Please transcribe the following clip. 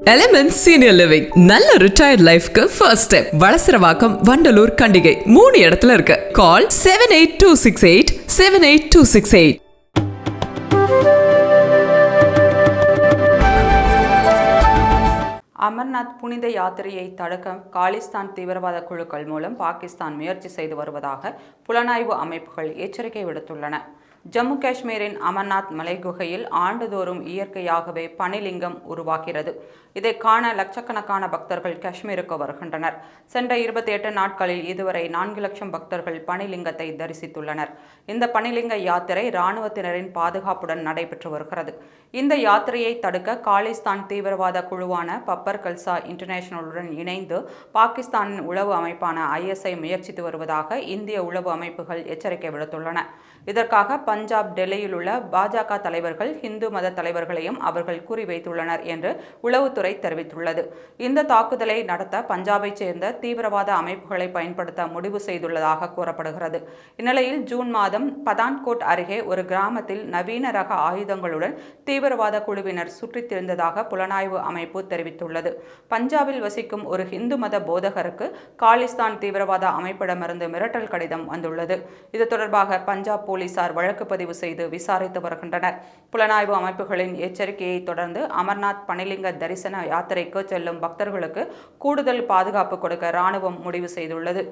Element senior living நல்ல retired லைஃப்க்கு first step Valasaravakkam Vandalur Kandigai. மூணு இடத்துல இருக்கு. Call seven eight two six eight seven eight two six eight Amarnath புனித யாத்திரையை தடுக்க காலிஸ்தான் தீவிரவாத குழுக்கள் மூலம் பாகிஸ்தான் முயற்சி செய்து வருவதாக புலனாய்வு அமைப்புகள் எச்சரிக்கை விடுத்துள்ளன. ஜம்மு காஷ்மீரின் அமர்நாத் மலைகுகையில் ஆண்டுதோறும் இயற்கையாகவே பனிலிங்கம் உருவாகிறது. இதை காண லட்சக்கணக்கான பக்தர்கள் காஷ்மீருக்கு வருகின்றனர். சென்ற இருபத்தி எட்டு நாட்களில் இதுவரை நான்கு லட்சம் பக்தர்கள் பனிலிங்கத்தை தரிசித்துள்ளனர். இந்த பனிலிங்க யாத்திரை இராணுவத்தினரின் பாதுகாப்புடன் நடைபெற்று வருகிறது. இந்த யாத்திரையை தடுக்க காலிஸ்தான் தீவிரவாத குழுவான பப்பர் கல்சா இன்டர்நேஷனலுடன் இணைந்து பாகிஸ்தானின் உளவு அமைப்பான ஐஎஸ்ஐ முயற்சித்து வருவதாக இந்திய உளவு அமைப்புகள் எச்சரிக்கை விடுத்துள்ளன. இதற்காக பஞ்சாப் டெல்லியில் உள்ள பாஜக தலைவர்கள் ஹிந்து மத தலைவர்களையும் அவர்கள் குறிவைத்துள்ளனர் என்று உளவுத்துறை தெரிவித்துள்ளது. இந்த தாக்குதலை நடத்த பஞ்சாபைச் சேர்ந்த தீவிரவாத அமைப்புகளை பயன்படுத்த முடிவு செய்துள்ளதாக கூறப்படுகிறது. இந்நிலையில் ஜூன் மாதம் பதான்கோட் அருகே ஒரு கிராமத்தில் நவீன ரக ஆயுதங்களுடன் தீவிரவாத குழுவினர் சுற்றித் திரிந்ததாக புலனாய்வு அமைப்பு தெரிவித்துள்ளது. பஞ்சாபில் வசிக்கும் ஒரு ஹிந்து மத போதகருக்கு காலிஸ்தான் தீவிரவாத அமைப்பிடமிருந்து மிரட்டல் கடிதம் வந்துள்ளது. இது தொடர்பாக பஞ்சாப் போலீசார் வழக்கு வழக்கு பதிவு செய்து விசாரித்து வருகின்றனர். புலனாய்வு அமைப்புகளின் எச்சரிக்கையை தொடர்ந்து அமர்நாத் பனிலிங்க தரிசன யாத்திரைக்கு செல்லும் பக்தர்களுக்கு கூடுதல் பாதுகாப்பு கொடுக்க ராணுவம் முடிவு செய்துள்ளது.